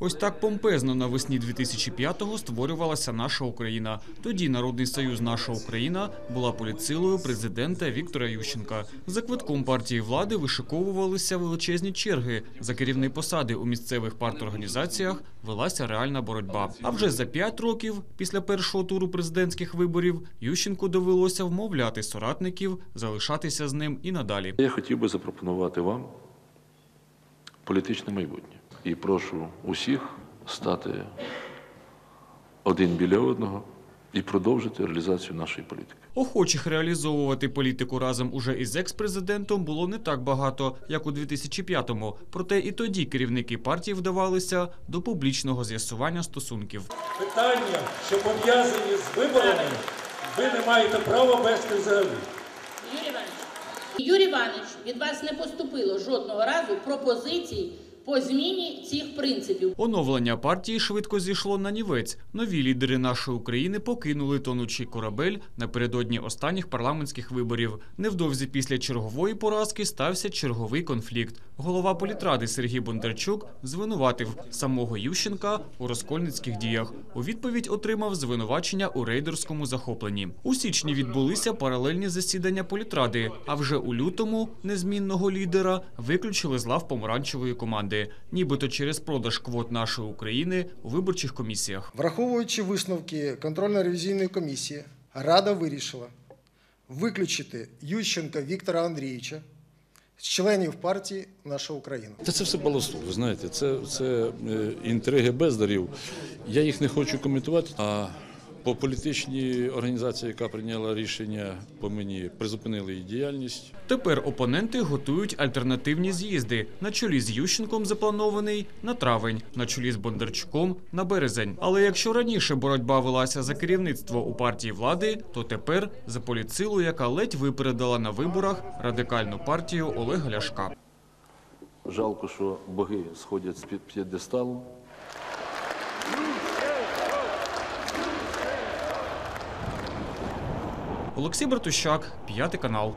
Ось так помпезно навесні 2005-го створювалася наша Україна. Тоді Народний союз Наша Україна була політсилою президента Віктора Ющенка. За квитком партії влади вишиковувалися величезні черги. За керівні посади у місцевих парторганізаціях велася реальна боротьба. А вже за п'ять років після першого туру президентських виборів Ющенку довелося вмовляти соратників залишатися з ним і надалі. Я хотів би запропонувати вам політичне майбутнє. І прошу усіх стати один біля одного і продовжити реалізацію нашої політики. Охочих реалізовувати політику разом уже із екс-президентом було не так багато, як у 2005-му. Проте і тоді керівники партії вдавалися до публічного з'ясування стосунків. питання, що пов'язані з виборами, ви не маєте права вести взагалі. Юрій Іванович, Юрій Іванович, від вас не поступило жодного разу пропозицій по зміні цих принципів. Оновлення партії швидко зійшло на нівець. Нові лідери нашої України покинули тонучий корабель напередодні останніх парламентських виборів. Невдовзі після чергової поразки стався черговий конфлікт. Голова політради Сергій Бондарчук звинуватив самого Ющенка у розкольницьких діях. У відповідь отримав звинувачення у рейдерському захопленні. У січні відбулися паралельні засідання політради. А вже у лютому незмінного лідера виключили з лав помаранчевої команди, нібито через продаж квот нашої України у виборчих комісіях. Враховуючи висновки контрольно-ревізійної комісії, Рада вирішила виключити Ющенка Віктора Андрійовича членів партії Наша Україна. Та це все балосту. ви знаєте, це, це е, інтриги бездарів. Я їх не хочу коментувати. А по політичній організації, яка прийняла рішення по мені, призупинили її діяльність. Тепер опоненти готують альтернативні з'їзди. На чолі з Ющенком запланований на травень, на чолі з Бондарчуком на березень. Але якщо раніше боротьба велася за керівництво у партії влади, то тепер за політсилу, яка ледь випередила на виборах радикальну партію Олега Ляшка. Жалко, що боги сходять з п'є- п'єдесталу. Олексій Братущак, п'ятий канал.